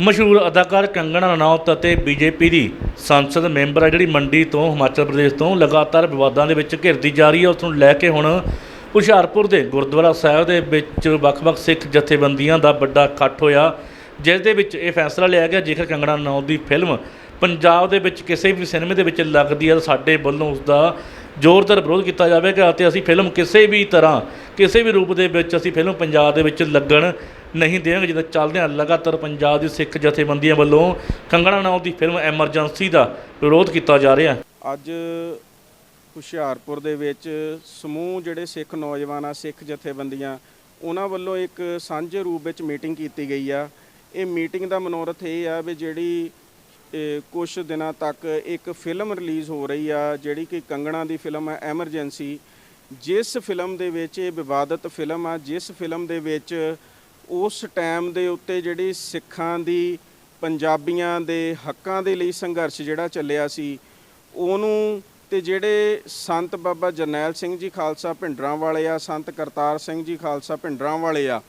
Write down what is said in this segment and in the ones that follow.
ਮਸ਼ਹੂਰ ਅਦਾਕਾਰ ਕੰਗਣਾ ਰਣੌਤ ਅਤੇ ਬੀਜੇਪੀ ਦੀ ਸੰਸਦ ਮੈਂਬਰ ਹੈ ਜਿਹੜੀ ਮੰਡੀ ਤੋਂ, ਹਿਮਾਚਲ ਪ੍ਰਦੇਸ਼ ਤੋਂ ਲਗਾਤਾਰ ਵਿਵਾਦਾਂ ਦੇ ਵਿੱਚ ਘਿਰਦੀ ਜਾ ਰਹੀ ਹੈ ਉਸ ਨੂੰ ਲੈ ਕੇ ਹੁਣ ਹੁਸ਼ਿਆਰਪੁਰ ਦੇ ਗੁਰਦੁਆਰਾ ਸਾਹਿਬ ਦੇ ਵਿੱਚ ਵੱਖ-ਵੱਖ ਸਿੱਖ ਜਥੇਬੰਦੀਆਂ ਦਾ ਵੱਡਾ ਇਕੱਠ ਹੋਇਆ, ਜਿਸ ਦੇ ਵਿੱਚ ਇਹ ਫੈਸਲਾ ਲਿਆ ਗਿਆ, ਜੇਕਰ ਕੰਗਣਾ ਰਣੌਤ ਦੀ ਫਿਲਮ ਪੰਜਾਬ ਦੇ ਵਿੱਚ ਕਿਸੇ ਵੀ ਸਿਨੇਮੇ ਦੇ ਵਿੱਚ ਲੱਗਦੀ ਹੈ ਤਾਂ ਸਾਡੇ ਵੱਲੋਂ ਉਸ ਦਾ ਜ਼ੋਰਦਾਰ ਵਿਰੋਧ ਕੀਤਾ ਜਾਵੇਗਾ ਅਤੇ ਅਸੀਂ ਫਿਲਮ ਕਿਸੇ ਵੀ ਤਰ੍ਹਾਂ, ਕਿਸੇ ਵੀ ਰੂਪ ਦੇ ਵਿੱਚ ਅਸੀਂ ਫਿਲਮ ਪੰਜਾਬ ਦੇ ਵਿੱਚ ਲੱਗਣ ਨਹੀਂ ਦੇਣਗੇ, ਜਿੱਦਾਂ ਚੱਲਦਿਆਂ ਲਗਾਤਾਰ ਪੰਜਾਬ ਦੀ ਸਿੱਖ ਜਥੇਬੰਦੀਆਂ ਵੱਲੋਂ ਕੰਗਣਾ ਰਣੌਤ ਦੀ ਫਿਲਮ ਐਮਰਜੈਂਸੀ ਦਾ ਵਿਰੋਧ ਕੀਤਾ ਜਾ ਰਿਹਾ। ਅੱਜ ਹੁਸ਼ਿਆਰਪੁਰ ਦੇ ਵਿੱਚ ਸਮੂਹ ਜਿਹੜੇ ਸਿੱਖ ਨੌਜਵਾਨ ਆ ਸਿੱਖ ਜਥੇਬੰਦੀਆਂ, ਉਹਨਾਂ ਵੱਲੋਂ ਇੱਕ ਸਾਂਝੇ ਰੂਪ ਵਿੱਚ ਮੀਟਿੰਗ ਕੀਤੀ ਗਈ ਆ। ਇਹ ਮੀਟਿੰਗ ਦਾ ਮਨੋਰਥ ਇਹ ਆ ਵੀ ਜਿਹੜੀ ਕੁਝ ਦਿਨਾਂ ਤੱਕ ਇੱਕ ਫਿਲਮ ਰਿਲੀਜ਼ ਹੋ ਰਹੀ ਆ, ਜਿਹੜੀ ਕਿ ਕੰਗਣਾ ਦੀ ਫਿਲਮ ਹੈ ਐਮਰਜੈਂਸੀ। ਜਿਸ ਫਿਲਮ ਦੇ ਵਿੱਚ ਇਹ ਵਿਵਾਦਤ ਫਿਲਮ ਆ, ਜਿਸ ਫਿਲਮ ਦੇ ਵਿੱਚ ਉਸ ਟਾਈਮ ਦੇ ਉੱਤੇ ਜਿਹੜੀ ਸਿੱਖਾਂ ਦੀ, ਪੰਜਾਬੀਆਂ ਦੇ ਹੱਕਾਂ ਦੇ ਲਈ ਸੰਘਰਸ਼ ਜਿਹੜਾ ਚੱਲਿਆ ਸੀ, ਉਹਨੂੰ ਤੇ ਜਿਹੜੇ ਸੰਤ ਬਾਬਾ ਜਰਨੈਲ ਸਿੰਘ ਜੀ ਖਾਲਸਾ ਭਿੰਡਰਾਂ ਵਾਲੇ ਆ, ਸੰਤ ਕਰਤਾਰ ਸਿੰਘ ਜੀ ਖਾਲਸਾ ਭਿੰਡਰਾਂ ਵਾਲੇ ਆ,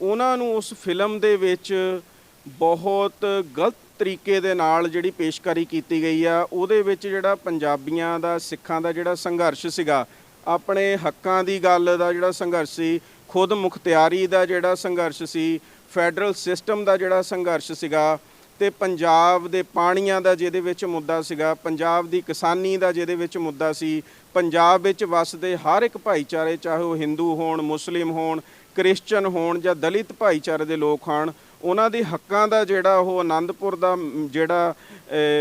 ਉਹਨਾਂ ਨੂੰ ਉਸ ਫਿਲਮ ਦੇ ਵਿੱਚ ਬਹੁਤ ਗਲਤ ਤਰੀਕੇ ਦੇ ਨਾਲ ਜਿਹੜੀ ਪੇਸ਼ਕਾਰੀ ਕੀਤੀ ਗਈ ਆ, ਉਹਦੇ ਵਿੱਚ ਜਿਹੜਾ ਪੰਜਾਬੀਆਂ ਦਾ, ਸਿੱਖਾਂ ਦਾ ਜਿਹੜਾ ਸੰਘਰਸ਼ ਸੀਗਾ, ਆਪਣੇ ਹੱਕਾਂ ਦੀ ਗੱਲ ਦਾ ਜਿਹੜਾ ਸੰਘਰਸ਼ ਸੀ ਖੁਦ ਮੁਖਤਿਆਰੀ ਦਾ ਜਿਹੜਾ ਸੰਘਰਸ਼ ਸੀ, ਫੈਡਰਲ ਸਿਸਟਮ ਦਾ ਜਿਹੜਾ ਸੰਘਰਸ਼ ਸੀਗਾ ਤੇ ਪੰਜਾਬ ਦੇ ਪਾਣੀਆਂ ਦਾ ਜਿਹਦੇ ਵਿੱਚ ਮੁੱਦਾ ਸੀਗਾ, ਪੰਜਾਬ ਦੀ ਕਿਸਾਨੀ ਦਾ ਜਿਹਦੇ ਵਿੱਚ ਮੁੱਦਾ ਸੀ, ਪੰਜਾਬ ਵਿੱਚ ਵਸਦੇ ਹਰ ਇੱਕ ਭਾਈਚਾਰੇ, ਚਾਹੇ ਉਹ ਹਿੰਦੂ ਹੋਣ, ਮੁਸਲਿਮ ਹੋਣ, ਕ੍ਰਿਸਚਨ ਹੋਣ ਜਾਂ ਦਲਿਤ ਭਾਈਚਾਰੇ ਦੇ ਲੋਕ ਹਨ ਉਹਨਾਂ ਦੇ ਹੱਕਾਂ ਦਾ ਜਿਹੜਾ ਉਹ ਆਨੰਦਪੁਰ ਦਾ ਜਿਹੜਾ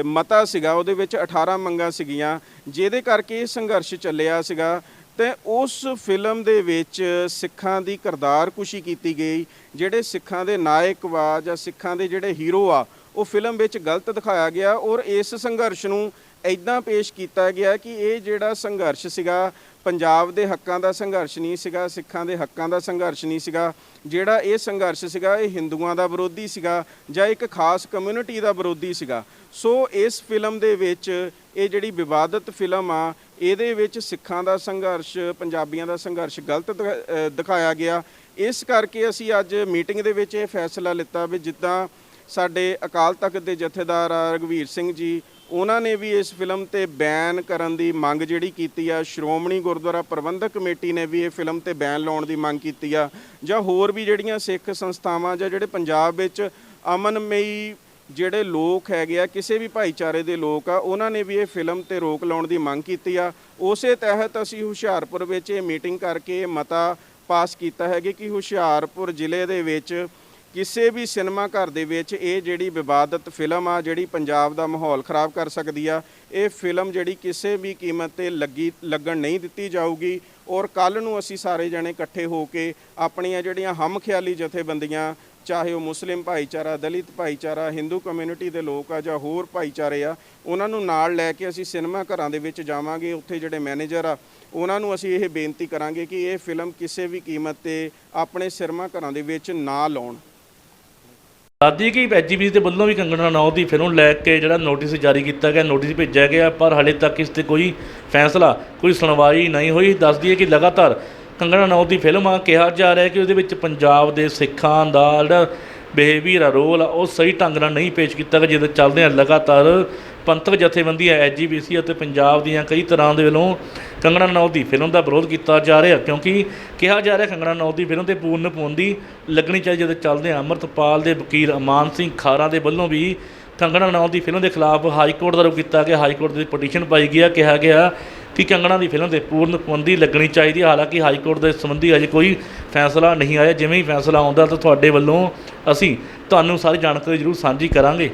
ਮਤਾ ਸੀਗਾ, ਉਹਦੇ ਵਿੱਚ 18 ਮੰਗਾਂ ਸੀਗੀਆਂ, ਜਿਹਦੇ ਕਰਕੇ ਇਹ ਸੰਘਰਸ਼ ਚੱਲਿਆ ਸੀਗਾ। ਤੇ ਉਸ ਫਿਲਮ ਦੇ ਵਿੱਚ ਸਿੱਖਾਂ ਦੀ ਕਿਰਦਾਰਕੁਸ਼ੀ ਕੀਤੀ ਗਈ, ਜਿਹੜੇ ਸਿੱਖਾਂ ਦੇ ਨਾਇਕ ਵਾ ਜਾਂ ਸਿੱਖਾਂ ਦੇ ਜਿਹੜੇ ਹੀਰੋ ਆ, ਉਹ ਫਿਲਮ ਵਿੱਚ ਗਲਤ ਦਿਖਾਇਆ ਗਿਆ ਔਰ ਇਸ ਸੰਘਰਸ਼ ਨੂੰ ਇਦਾਂ ਪੇਸ਼ ਕੀਤਾ ਗਿਆ ਕਿ ਇਹ ਜਿਹੜਾ ਸੰਘਰਸ਼ ਸੀਗਾ, ਪੰਜਾਬ ਦੇ ਹੱਕਾਂ ਦਾ ਸੰਘਰਸ਼ ਨਹੀਂ ਸੀਗਾ, ਸਿੱਖਾਂ ਦੇ ਹੱਕਾਂ ਦਾ ਸੰਘਰਸ਼ ਨਹੀਂ ਸੀਗਾ, ਜਿਹੜਾ ਇਹ ਸੰਘਰਸ਼ ਸੀਗਾ ਇਹ ਹਿੰਦੂਆਂ ਦਾ ਵਿਰੋਧੀ ਸੀਗਾ ਜਾਂ ਇੱਕ ਖਾਸ ਕਮਿਊਨਿਟੀ ਦਾ ਵਿਰੋਧੀ ਸੀਗਾ। ਸੋ ਇਸ ਫਿਲਮ ਦੇ ਵਿੱਚ ਇਹ ਜਿਹੜੀ ਵਿਵਾਦਤ ਫਿਲਮ ਆ ਇਹਦੇ ਵਿੱਚ ਸਿੱਖਾਂ ਦਾ ਸੰਘਰਸ਼, ਪੰਜਾਬੀਆਂ ਦਾ ਸੰਘਰਸ਼ ਗਲਤ ਦਿਖਾ- ਦਿਖਾਇਆ ਗਿਆ। ਇਸ ਕਰਕੇ ਅਸੀਂ ਅੱਜ ਮੀਟਿੰਗ ਦੇ ਵਿੱਚ ਇਹ ਫੈਸਲਾ ਲਿੱਤਾ ਵੀ ਜਿੱਦਾਂ ਸਾਡੇ ਅਕਾਲ ਤਖਤ ਦੇ ਜਥੇਦਾਰ ਆ ਰਗਵੀਰ ਸਿੰਘ ਜੀ, ਉਹਨਾਂ ਨੇ ਵੀ ਇਸ ਫਿਲਮ ਤੇ ਬੈਨ ਕਰਨ ਦੀ ਮੰਗ ਜਿਹੜੀ ਕੀਤੀ ਆ, ਸ਼੍ਰੋਮਣੀ ਗੁਰਦੁਆਰਾ ਪ੍ਰਬੰਧਕ ਕਮੇਟੀ ਨੇ ਵੀ ਇਹ ਫਿਲਮ ਤੇ ਬੈਨ ਲਾਉਣ ਦੀ ਮੰਗ ਕੀਤੀ ਆ, ਜਾਂ ਹੋਰ ਵੀ ਜਿਹੜੀਆਂ ਸਿੱਖ ਸੰਸਥਾਵਾਂ ਜਾਂ ਜਿਹੜੇ ਪੰਜਾਬ ਵਿੱਚ ਅਮਨਮਈ ਜਿਹੜੇ ਲੋਕ ਹੈਗੇ ਆ, ਕਿਸੇ ਵੀ ਭਾਈਚਾਰੇ ਦੇ ਲੋਕ ਆ, ਉਹਨਾਂ ਨੇ ਵੀ ਇਹ ਫਿਲਮ ਤੇ ਰੋਕ ਲਾਉਣ ਦੀ ਮੰਗ ਕੀਤੀ ਆ। ਉਸੇ ਤਹਿਤ ਅਸੀਂ ਹੁਸ਼ਿਆਰਪੁਰ ਵਿੱਚ ਇਹ ਮੀਟਿੰਗ ਕਰਕੇ ਇਹ ਮਤਾ ਪਾਸ ਕੀਤਾ ਹੈ ਕਿ ਹੁਸ਼ਿਆਰਪੁਰ ਜ਼ਿਲ੍ਹੇ ਦੇ ਵਿੱਚ ਕਿਸੇ ਵੀ ਸਿਨੇਮਾ ਘਰ ਦੇ ਵਿੱਚ ਇਹ ਜਿਹੜੀ ਵਿਵਾਦਤ ਫਿਲਮ ਆ, ਜਿਹੜੀ ਪੰਜਾਬ ਦਾ ਮਾਹੌਲ ਖਰਾਬ ਕਰ ਸਕਦੀ ਆ, ਇਹ ਫਿਲਮ ਜਿਹੜੀ ਕਿਸੇ ਵੀ ਕੀਮਤ ਤੇ ਲੱਗੀ, ਲੱਗਣ ਨਹੀਂ ਦਿੱਤੀ ਜਾਊਗੀ। ਔਰ ਕੱਲ ਨੂੰ ਅਸੀਂ ਸਾਰੇ ਜਣੇ ਇਕੱਠੇ ਹੋ ਕੇ ਆਪਣੀਆਂ ਜਿਹੜੀਆਂ ਹਮਖਿਆਲੀ ਜਥੇਬੰਦੀਆਂ ਚਾਹੇ ਉਹ ਮੁਸਲਿਮ ਭਾਈਚਾਰਾ, ਦਲਿਤ ਭਾਈਚਾਰਾ, ਹਿੰਦੂ ਕਮਿਊਨਿਟੀ ਦੇ ਲੋਕ ਆ ਜਾਂ ਹੋਰ ਭਾਈਚਾਰੇ ਆ, ਉਹਨਾਂ ਨੂੰ ਨਾਲ ਲੈ ਕੇ ਅਸੀਂ ਸਿਨੇਮਾ ਘਰਾਂ ਦੇ ਵਿੱਚ ਜਾਵਾਂਗੇ, ਉੱਥੇ ਜਿਹੜੇ ਮੈਨੇਜਰ ਆ, ਉਹਨਾਂ ਨੂੰ ਅਸੀਂ ਇਹ ਬੇਨਤੀ ਕਰਾਂਗੇ ਕਿ ਇਹ ਫਿਲਮ ਕਿਸੇ ਵੀ ਕੀਮਤ ਤੇ ਆਪਣੇ ਸਿਨੇਮਾ ਘਰਾਂ ਦੇ ਵਿੱਚ ਨਾ ਲਾਉਣ। ਦੱਸਦੀ ਕਿ ਐਜੀਬੀ ਦੇ ਵੱਲੋਂ ਵੀ ਕੰਗਣਾ ਰਣੌਤ ਦੀ ਫਿਲਮ ਲੈ ਕੇ ਜਿਹੜਾ ਨੋਟਿਸ ਜਾਰੀ ਕੀਤਾ ਗਿਆ, ਨੋਟਿਸ ਭੇਜਿਆ ਗਿਆ, ਪਰ ਹਾਲੇ ਤੱਕ ਇਸ ਤੇ ਕੋਈ ਫੈਸਲਾ, ਕੋਈ ਸੁਣਵਾਈ ਨਹੀਂ ਹੋਈ। ਦੱਸਦੀ ਹੈ ਕਿ ਲਗਾਤਾਰ ਕੰਗਣਾ ਨੌ ਦੀ ਫਿਲਮ ਆ, ਕਿਹਾ ਜਾ ਰਿਹਾ ਕਿ ਉਹਦੇ ਵਿੱਚ ਪੰਜਾਬ ਦੇ ਸਿੱਖਾਂ ਦਾ ਜਿਹੜਾ ਬਿਹੇਵੀਅਰ ਆ ਰੋਲ ਆ, ਉਹ ਸਹੀ ਢੰਗ ਨਾਲ ਨਹੀਂ ਪੇਸ਼ ਕੀਤਾ ਗਿਆ, ਜਿਹਦੇ ਚੱਲਦੇ ਆ ਲਗਾਤਾਰ ਪੰਥਕ ਜਥੇਬੰਦੀਆਂ ਐਜੀਬੀਸੀ ਅਤੇ ਪੰਜਾਬ ਦੀਆਂ ਕਈ ਤਰ੍ਹਾਂ ਦੇ ਵੱਲੋਂ ਕੰਗਣਾ ਨੌ ਦੀ ਫਿਲਮ ਦਾ ਵਿਰੋਧ ਕੀਤਾ ਜਾ ਰਿਹਾ, ਕਿਉਂਕਿ ਕਿਹਾ ਜਾ ਰਿਹਾ ਕੰਗਣਾ ਰਣੌਤ ਦੀ ਫਿਲਮ ਤੇ ਪੂਰਨ ਪਾਬੰਦੀ ਲੱਗਣੀ ਚਾਹੀਦੀ ਜਦੋਂ ਚੱਲਦੇ ਆ ਅੰਮ੍ਰਿਤਪਾਲ ਦੇ ਵਕੀਲ ਅਮਾਨ ਸਿੰਘ ਖਾਰਾ ਦੇ ਵੱਲੋਂ ਵੀ ਕੰਗਣਾ ਰਣੌਤ ਦੀ ਫਿਲਮ ਦੇ ਖਿਲਾਫ ਹਾਈ ਕੋਰਟ ਦਾ ਰੁਖ ਕੀਤਾ ਗਿਆ ਹਾਈ ਕੋਰਟ ਦੀ ਪਟੀਸ਼ਨ ਪਾਈ ਗਿਆ ਕਿਹਾ ਗਿਆ ਕਿ ਕੰਗਣਾ ਦੀ ਫਿਲਮ ਤੇ ਪੂਰਨ ਪਾਬੰਦੀ ਲੱਗਣੀ ਚਾਹੀਦੀ ਹੈ? ਹਾਲਾਂਕਿ ਹਾਈ ਕੋਰਟ ਦੇ ਸੰਬੰਧੀ ਅਜੇ ਕੋਈ ਫੈਸਲਾ ਨਹੀਂ ਆਇਆ। ਜਿਵੇਂ ਹੀ ਫੈਸਲਾ ਆਉਂਦਾ ਤਾਂ ਤੁਹਾਡੇ ਵੱਲੋਂ ਅਸੀਂ ਤੁਹਾਨੂੰ ਸਾਰੀ ਜਾਣਕਾਰੀ ਜ਼ਰੂਰ ਸਾਂਝੀ ਕਰਾਂਗੇ।